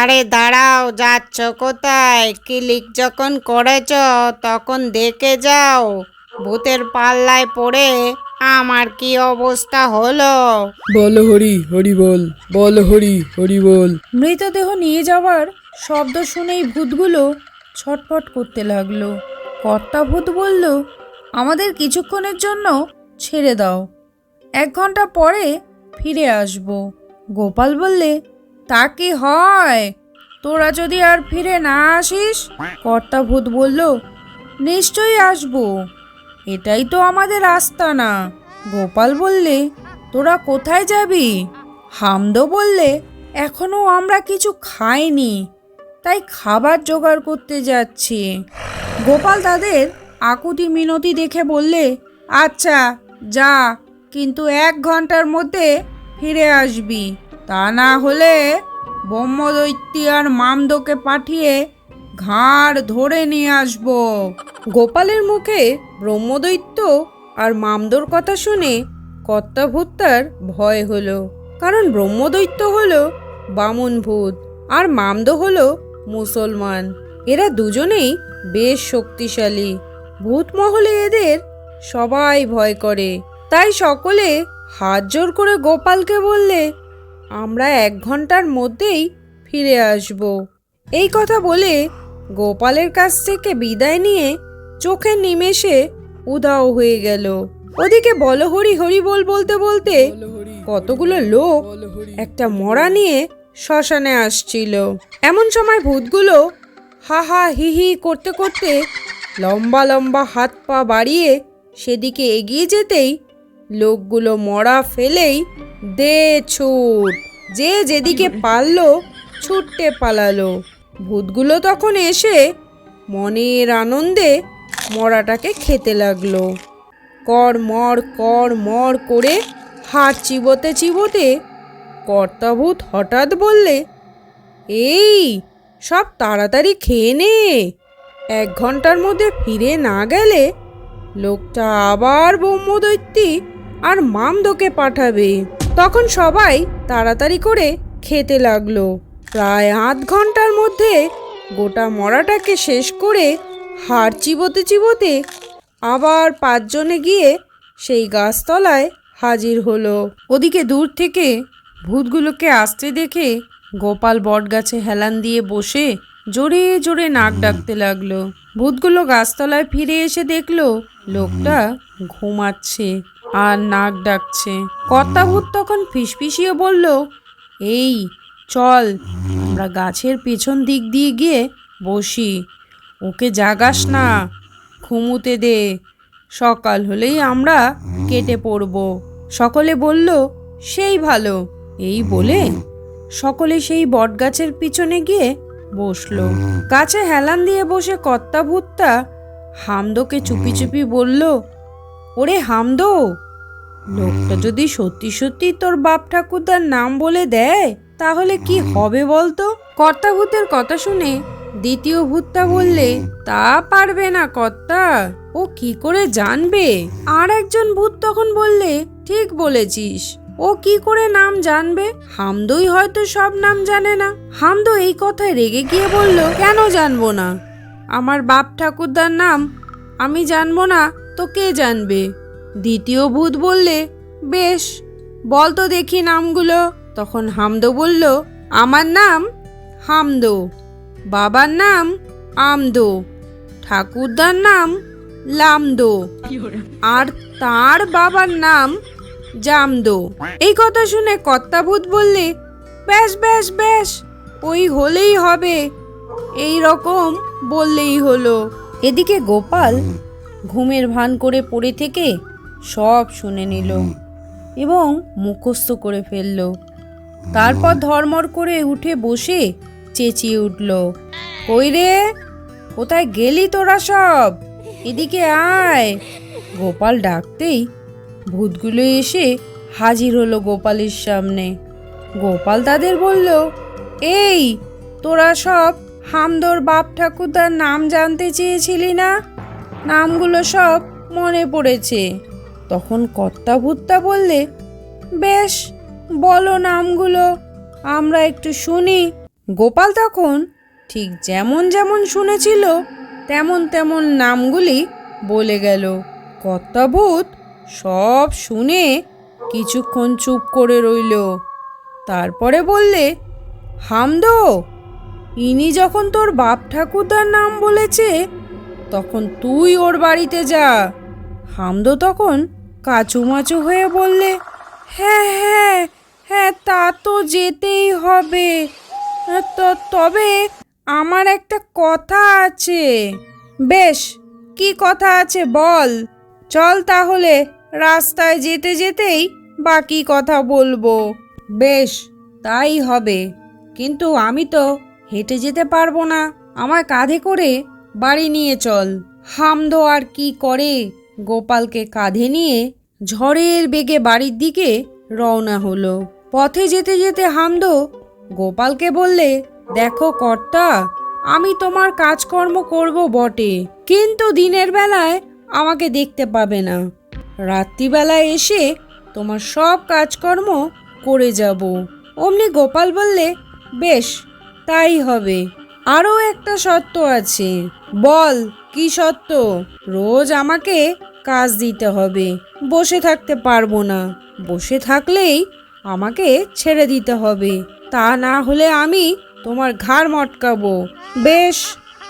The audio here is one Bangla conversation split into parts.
আরে দাঁড়াও যাচ্ছ কোথায়? ক্লিক যখন করেছ তখন দেখে যাও। ভূতের পাল্লায় পড়ে আমার কি অবস্থা হলো? বল হরি হরি বল বল হরি হরি বল। মৃতদেহ নিয়ে যাওয়ার শব্দ শুনেই ভূতগুলো ছটফট করতে লাগল। কর্তা ভূত বলল আমাদের কিছুক্ষণের জন্য ছেড়ে দাও। এক ঘণ্টা পরে ফিরে আসব। গোপাল বললে তা কি হয়? তোরা যদি আর ফিরে না আসিস? কর্তা ভূত বলল নিশ্চয়ই আসব। এটাই তো আমাদের আস্তানা। গোপাল বললে তোরা কোথায় যাবি? হামদো বললে এখনও আমরা কিছু খাইনি তাই খাবার জোগাড় করতে যাচ্ছি। গোপাল তাদের আকুতি মিনতি দেখে বললে আচ্ছা যা কিন্তু এক ঘণ্টার মধ্যে ফিরে আসবি। তা না হলে ব্রহ্মদৈত্যী আর মামদোকে পাঠিয়ে ঘাড় ধরে নিয়ে আসব। গোপালের মুখে ব্রহ্মদৈত্য আর মামদোর কথা শুনে কর্তা ভূত্তার ভয় হলো, কারণ ব্রহ্মদৈত্য হলো বামন ভূত আর মামদো হলো মুসলমান। এরা দুজনেই বেশ শক্তিশালী। ভূত মহলে এদের সবাই ভয় করে। তাই সকলে হাত জোর করে গোপালকে বললে আমরা এক ঘণ্টার মধ্যেই ফিরে আসব। এই কথা বলে গোপালের কাছ থেকে বিদায় নিয়ে চোখের নিমেষে উধাও হয়ে গেল। ওদিকে বল হরি হরি বল বলতে বলতে কতগুলো লোক একটা মরা নিয়ে শ্মশানে আসছিল। এমন সময় ভূতগুলো হা হা হি হি করতে করতে লম্বা লম্বা হাত পা বাড়িয়ে সেদিকে এগিয়ে যেতেই লোকগুলো মরা ফেলেই দে ছুট। যে যেদিকে পারল ছুটতে পালালো। ভূতগুলো তখন এসে মনের আনন্দে মরাটাকে খেতে লাগল। কর মর কর মর করে হাত চিবোতে চিবোতে কর্তাভূত হঠাৎ বললে, এই, সব তাড়াতাড়ি খেয়ে নে। এক ঘণ্টার মধ্যে ফিরে না গেলে লোকটা আবার ব্রহ্মদৈত্যী আর মামদোকে পাঠাবে। তখন সবাই তাড়াতাড়ি করে খেতে লাগল। প্রায় আধ ঘণ্টার মধ্যে গোটা মরাটাকে শেষ করে হাড় চিবোতে চিবোতে আবার পাঁচজনে গিয়ে সেই গাছতলায় হাজির হলো। ওদিকে দূর থেকে ভূতগুলোকে আসতে দেখে গোপাল বটগাছে হেলান দিয়ে বসে জোরে জোরে নাক ডাকতে লাগল। ভূতগুলো গাছতলায় ফিরে এসে দেখল লোকটা ঘুমাচ্ছে আর নাক ডাকছে। কর্তা ভূত তখন ফিসফিসিয়ে বলল এই চল আমরা গাছের পেছন দিক দিয়ে গিয়ে বসি। ওকে জাগাস না ঘুমুতে দে। সকাল হলেই আমরা কেটে পড়ব। সকলে বলল সেই ভালো। এই বলে সকলে সেই বটগাছের পিছনে গিয়ে বসল। কাছে হেলান দিয়ে বসে কর্তা ভূতটা হামদোকে চুপি চুপি বলল ওরে হামদো লোকটা যদি সত্যি সত্যি তোর বাপ ঠাকুরদার নাম বলে দেয় তাহলে কি হবে বলতো? কর্তা ভূতের কথা শুনে দ্বিতীয় ভূতটা বললে তা পারবে না কর্তা ও কি করে জানবে? আর একজন ভূত তখন বললে ঠিক বলেছিস ও কি করে নাম জানবে? হামদই হয়তো সব নাম জানে না। হামদো এই কথায় রেগে গিয়ে বলল, কেন জানব না? আমার বাপ ঠাকুরদার নাম আমি জানব না, তো কে জানবে? দ্বিতীয় ভূত বললে, বেশ, বল তো দেখি নামগুলো। তখন হামদো বলল, আমার নাম হামদো, বাবার নাম আমদো, ঠাকুরদার নাম লামদো, আর তার বাবার নাম জামদো এই কথা শুনে কর্তাভূত বললে বেশ বেশ বেশ ওই হলেই হবে। এই রকম বললেই হলো। এদিকে গোপাল ঘুমের ভান করে পড়ে থেকে সব শুনে নিল এবং মুখস্থ করে ফেলল। তারপর ধর্মর করে উঠে বসে চেঁচিয়ে উঠল, কই রে? কোথায় গেলি তোরা সব? এদিকে আয়। গোপাল ডাকতেই ভূতগুলো এসে হাজির হলো গোপালের সামনে। গোপাল তাদের বলল, এই, তোরা সব হামদোর বাপ ঠাকুরদার নাম জানতে চেয়েছিলি না? নামগুলো সব মনে পড়েছে। তখন কর্তা ভূতটা বললে, বেশ, বলো নামগুলো, আমরা একটু শুনি। গোপাল তখন ঠিক যেমন যেমন শুনেছিল, তেমন তেমন নামগুলি বলে গেল। কর্তাভূত সব শুনে কিছুক্ষণ চুপ করে রইল। তারপরে বললে, হামদো, ইনি যখন তোর বাপ ঠাকুরদার নাম বলেছে, তখন তুই ওর বাড়িতে যা। হামদো তখন কাচুমাচু হয়ে বললে হ্যাঁ হ্যাঁ হ্যাঁ তা তো যেতেই হবে। তবে আমার একটা কথা আছে। বেশ, কি কথা আছে বল? চল তাহলে। রাস্তায় যেতে যেতেই বাকি কথা বলব। বেশ, তাই হবে। কিন্তু আমি তো হেঁটে যেতে পারব না। আমার কাঁধে করে বাড়ি নিয়ে চল। হামদো আর কি করে? গোপালকে কাঁধে নিয়ে ঝড়ের বেগে বাড়ির দিকে রওনা হলো। পথে যেতে যেতে হামদো গোপালকে বললে, দেখো কর্তা, আমি তোমার কাজকর্ম করব বটে, কিন্তু দিনের বেলায় আমাকে দেখতে পাবে না। রাত্রিবেলায় এসে তোমার সব কাজকর্ম করে যাব। অমনি গোপাল বললে, বেশ, তাই হবে। আরও একটা শর্ত আছে। বল, কি শর্ত? রোজ আমাকে কাজ দিতে হবে। বসে থাকতে পারব না। বসে থাকলেই আমাকে ছেড়ে দিতে হবে। তা না হলে আমি তোমার ঘাড় মটকাবো। বেশ,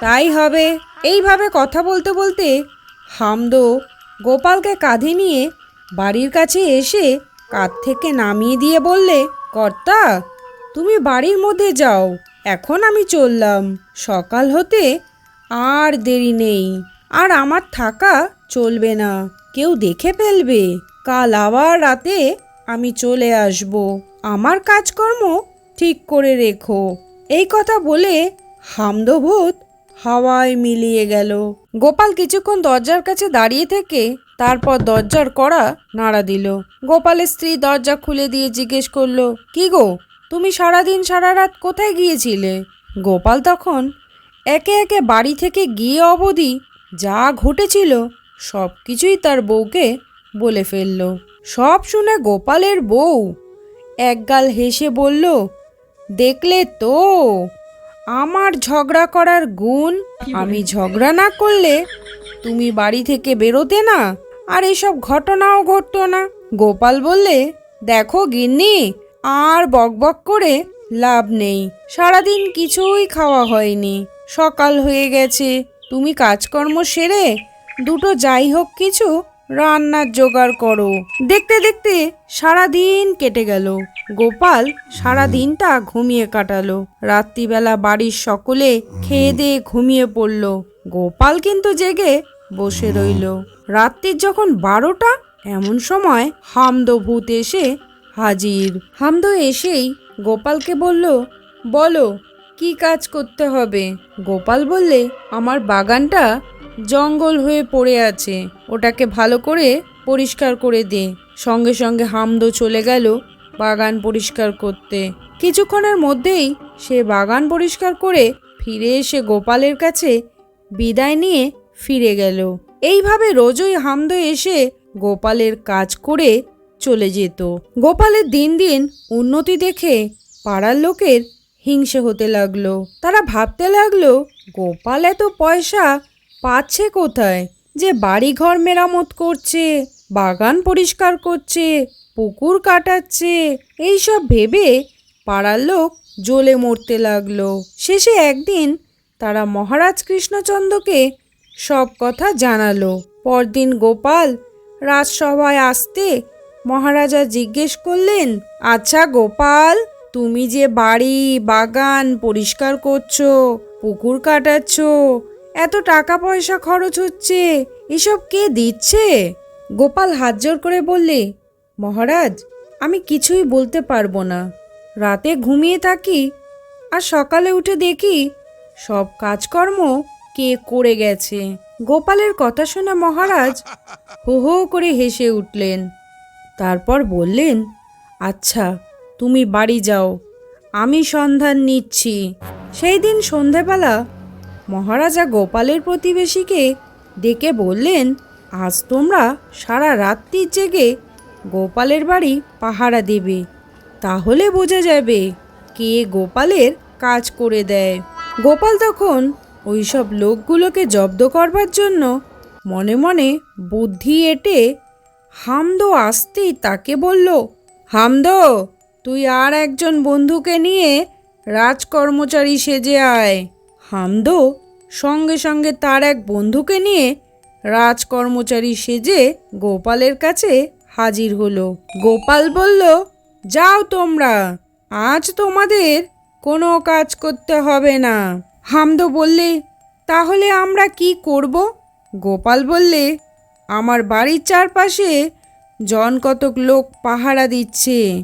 তাই হবে। এইভাবে কথা বলতে বলতে হামদো গোপালকে কাঁধে নিয়ে বাড়ির কাছে এসে কাঁধ থেকে নামিয়ে দিয়ে বললে, কর্তা, তুমি বাড়ির মধ্যে যাও, এখন আমি চললাম। সকাল হতে আর দেরি নেই, আর আমার থাকা চলবে না, কেউ দেখে ফেলবে। কাল আবার রাতে আমি চলে আসব। আমার কাজকর্ম ঠিক করে রেখো। এই কথা বলে হামদভূত হাওয়ায় মিলিয়ে গেল। গোপাল কিছুক্ষণ দরজার কাছে দাঁড়িয়ে থেকে তারপর দরজার কড়া নাড়া দিল। গোপালের স্ত্রী দরজা খুলে দিয়ে জিজ্ঞেস করল, কি গো, তুমি সারাদিন সারা রাত কোথায় গিয়েছিলে? গোপাল তখন একে একে বাড়ি থেকে গিয়ে অবধি যা ঘটেছিল সব কিছুই তার বউকে বলে ফেলল। সব শুনে গোপালের বউ একগাল হেসে বলল, দেখলে তো আমার ঝগড়া করার গুণ আমি ঝগড়া না করলে তুমি বাড়ি থেকে বেরোতে না, আর এসব ঘটনাও ঘটতো না। গোপাল বললে, দেখো গিন্নি, আর বকবক করে লাভ নেই। সারাদিন কিছুই খাওয়া হয়নি। সকাল হয়ে গেছে। তুমি কাজকর্ম সেরে দুটো যাই হোক কিছু রান্নার জোগাড় করো। দেখতে দেখতে সারা দিন কেটে গেল। গোপাল সারা দিনটা ঘুমিয়ে কাটালো। রাত্রিবেলা বাড়ির সকলে খেয়ে দিয়ে ঘুমিয়ে পড়ল। গোপাল কিন্তু জেগে বসে রইল। রাত্রির যখন বারোটা, এমন সময় হামদো ভূত এসে হাজির। হামদো এসেই গোপালকে বলল, বলো, কি কাজ করতে হবে? গোপাল বললে, আমার বাগানটা জঙ্গল হয়ে পড়ে আছে। ওটাকে ভালো করে পরিষ্কার করে দে। সঙ্গে সঙ্গে হামদো চলে গেল বাগান পরিষ্কার করতে। কিছুক্ষণের মধ্যেই সে বাগান পরিষ্কার করে ফিরে এসে গোপালের কাছে বিদায় নিয়ে ফিরে গেল। এইভাবে রোজই হামদো এসে গোপালের কাজ করে চলে যেত। গোপালের দিন দিন উন্নতি দেখে পাড়ার লোকের হিংসে হতে লাগল। তারা ভাবতে লাগল, গোপাল এত পয়সা পাচ্ছে কোথায়? যে বাড়িঘর মেরামত করছে, বাগান পরিষ্কার করছে, পুকুর কাটাচ্ছে, এইসব ভেবে পাড়ার লোক জ্বলে মরতে লাগল। শেষে একদিন তারা মহারাজ কৃষ্ণচন্দ্রকে সব কথা জানালো। পরদিন গোপাল রাজসভায় আসতে মহারাজা জিজ্ঞেস করলেন আচ্ছা গোপাল, তুমি যে বাড়ি, বাগান পরিষ্কার করছ, পুকুর কাটাচ্ছ এত টাকা পয়সা খরচ হচ্ছে। এসব কে দিচ্ছে? গোপাল হাত জোর করে বললে, মহারাজ, আমি কিছুই বলতে পারব না। রাতে ঘুমিয়ে থাকি আর সকালে উঠে দেখি সব কাজকর্ম কে করে গেছে। গোপালের কথা শোনা মহারাজ হো হো করে হেসে উঠলেন। তারপর বললেন আচ্ছা তুমি বাড়ি যাও। আমি সন্ধান নিচ্ছি। সেই দিন সন্ধেবেলা মহারাজা গোপালের প্রতিবেশীকে ডেকে বললেন, আজ তোমরা সারা রাত্রি জেগে গোপালের বাড়ি পাহারা দেবে। তাহলে বোঝা যাবে কে গোপালের কাজ করে দেয়। গোপাল তখন ওইসব লোকগুলোকে জব্দ করবার জন্য মনে মনে বুদ্ধি এঁটে হামদো আসতেই তাকে বলল, হামদো, তুই আর একজন বন্ধুকে নিয়ে রাজকর্মচারী সেজে আয়। হামদো সঙ্গে সঙ্গে তার এক বন্ধুকে নিয়ে রাজকর্মচারী সেজে গোপালের কাছে হাজির হলো। গোপাল বলল, যাও তোমরা, আজ তোমাদের কোনো কাজ করতে হবে না। হামদো বললে, তাহলে আমরা কি করব? গোপাল বললে, আমার বাড়ির চারপাশে জন কতক লোক পাহারা দিচ্ছে।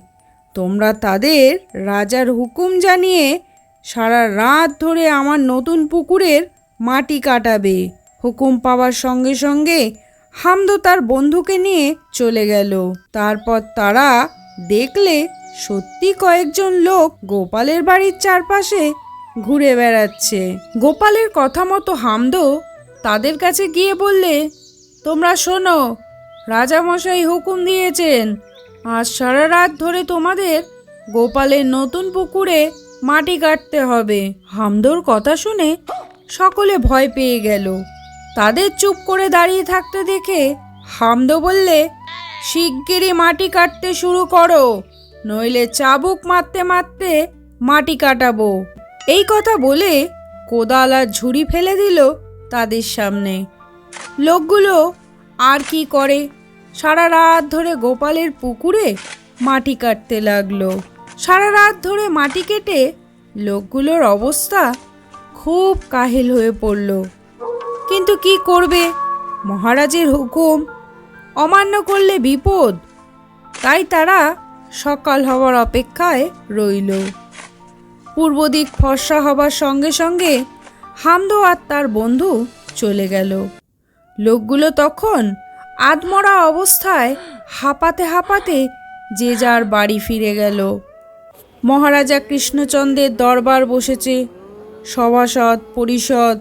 তোমরা তাদের রাজার হুকুম জানিয়ে সারা রাত ধরে আমার নতুন পুকুরের মাটি কাটাবে। হুকুম পাওয়ার সঙ্গে সঙ্গে হামদো তার বন্ধুকে নিয়ে চলে গেল। তারপর তারা দেখলে সত্যি কয়েকজন লোক গোপালের বাড়ির চারপাশে ঘুরে বেড়াচ্ছে। গোপালের কথা মতো হামদো তাদের কাছে গিয়ে বললে, তোমরা শোনো, রাজামশাই হুকুম দিয়েছেন, আজ সারা রাত ধরে তোমাদের গোপালের নতুন পুকুরে মাটি কাটতে হবে। হামদোর কথা শুনে সকলে ভয় পেয়ে গেল। তাদের চুপ করে দাঁড়িয়ে থাকতে দেখে হামদো বললে, শিগগিরই মাটি কাটতে শুরু করো, নইলে চাবুক মারতে মারতে মাটি কাটাবো। এই কথা বলে কোদাল আর ঝুড়ি ফেলে দিল তাদের সামনে। লোকগুলো আর কি করে? সারা রাত ধরে গোপালের পুকুরে মাটি কাটতে লাগল। সারা রাত ধরে মাটি কেটে লোকগুলোর অবস্থা খুব কাহিল হয়ে পড়ল। কিন্তু কি করবে? মহারাজের হুকুম অমান্য করলে বিপদ। তাই তারা সকাল হওয়ার অপেক্ষায় রইল। পূর্ব দিক ফর্সা হবার সঙ্গে সঙ্গে হামদো আর তার বন্ধু চলে গেল। লোকগুলো তখন আধমরা অবস্থায় হাঁপাতে হাঁপাতে যে যার বাড়ি ফিরে গেল। মহারাজা কৃষ্ণচন্দ্রের দরবার বসেছে। সভাসদ, পরিষদ,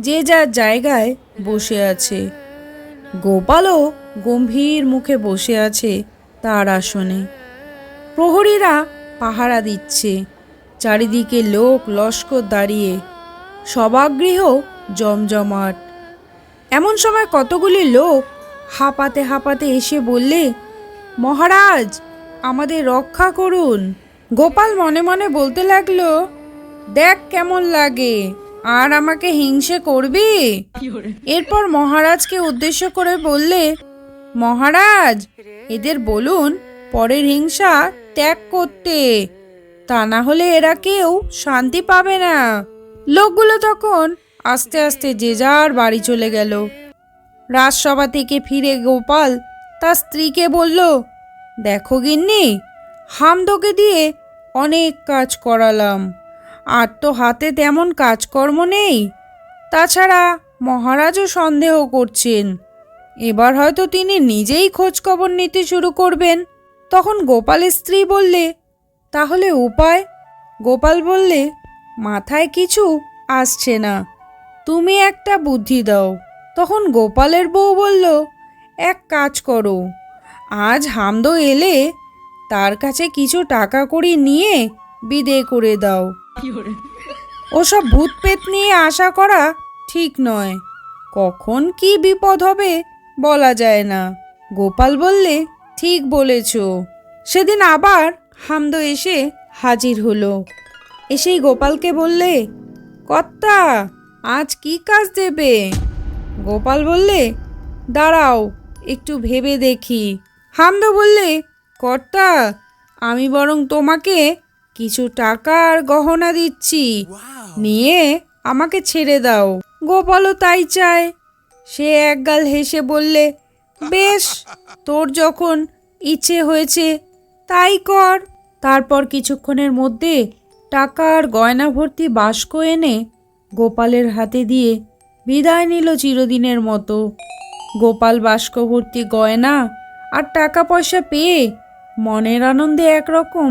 যে যার জায়গায় বসে আছে। গোপালও গম্ভীর মুখে বসে আছে তার আসনে। প্রহরীরা পাহারা দিচ্ছে। চারিদিকে লোক লস্কর দাঁড়িয়ে। সভাগৃহ জমজমাট। এমন সময় কতগুলি লোক হাঁপাতে হাঁপাতে এসে বললে, মহারাজ, আমাদের রক্ষা করুন। গোপাল মনে মনে বলতে লাগল, দেখ কেমন লাগে, আর আমাকে হিংসে করবি? এরপর মহারাজকে উদ্দেশ্য করে বললে, মহারাজ, এদের বলুন, পরের হিংসা ত্যাগ করতে, তা না হলে এরা কেউ শান্তি পাবে না। লোকগুলো তখন আস্তে আস্তে যে যার বাড়ি চলে গেল। রাজসভা থেকে ফিরে গোপাল তার স্ত্রীকে বলল, দেখো গিন্নি, হামদোকে দিয়ে অনেক কাজ করালাম। আর তো হাতে তেমন কাজকর্ম নেই। তাছাড়া মহারাজও সন্দেহ করছেন। এবার হয়তো তিনি নিজেই খোঁজখবর নিতে শুরু করবেন। তখন গোপালের স্ত্রী বললে, তাহলে উপায়? গোপাল বললে, মাথায় কিছু আসছে না। তুমি একটা বুদ্ধি দাও। তখন গোপালের বউ বলল, এক কাজ করো। আজ হামদো এলে তার কাছে কিছু টাকা কড়ি নিয়ে বিদে করে দাও। ওসব ভূত পেত নিয়ে আশা করা ঠিক নয়। কখন কি বিপদ হবে বলা যায় না। গোপাল বললে, ঠিক বলেছ। সেদিন আবার হামদো এসে হাজির হলো। এসেই গোপালকে বললে, কর্তা, আজ কি কাজ দেবে? গোপাল বললে, দাঁড়াও, একটু ভেবে দেখি। হামদো বললে কর্তা আমি বরং তোমাকে কিছু টাকা আর গহনা দিচ্ছি। নিয়ে আমাকে ছেড়ে দাও। গোপালও তাই চায়। সে একগাল হেসে বললে বেশ তোর যখন ইচ্ছে হয়েছে তাই কর। তারপর কিছুক্ষণের মধ্যে টাকা আর গয়না ভর্তি বাস্ক এনে গোপালের হাতে দিয়ে বিদায় নিল চিরদিনের মতো। গোপাল বাস্ক ভর্তি গয়না আর টাকা পয়সা পেয়ে মনের আনন্দে একরকম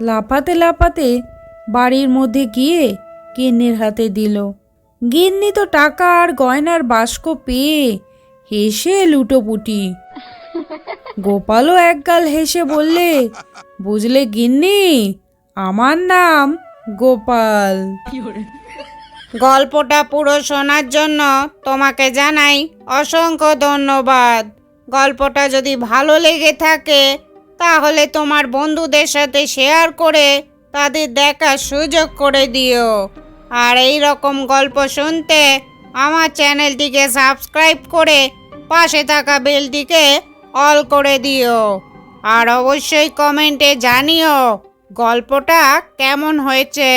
লাফাতে লাফাতে বাড়ির মধ্যে গিয়ে গিন্নির হাতে দিল। গিন্নি তো টাকা আর গয়নার বাস্ক পেয়ে হেসে লুটোপুটি গোপালও একগাল হেসে বললে, বুঝলে গিন্নি, আমার নাম গোপাল। গল্পটা পুরো শোনার জন্য তোমাকে জানাই অসংখ্য ধন্যবাদ। গল্পটা যদি ভালো লেগে থাকে তাহলে তোমার বন্ধুদের সাথে শেয়ার করে তাদের দেখার সুযোগ করে দিও। আর এই রকম গল্প শুনতে আমার চ্যানেলটিকে সাবস্ক্রাইব করে পাশে থাকা বেলটিকে অল করে দিও। আর অবশ্যই কমেন্টে জানিও গল্পটা কেমন হয়েছে।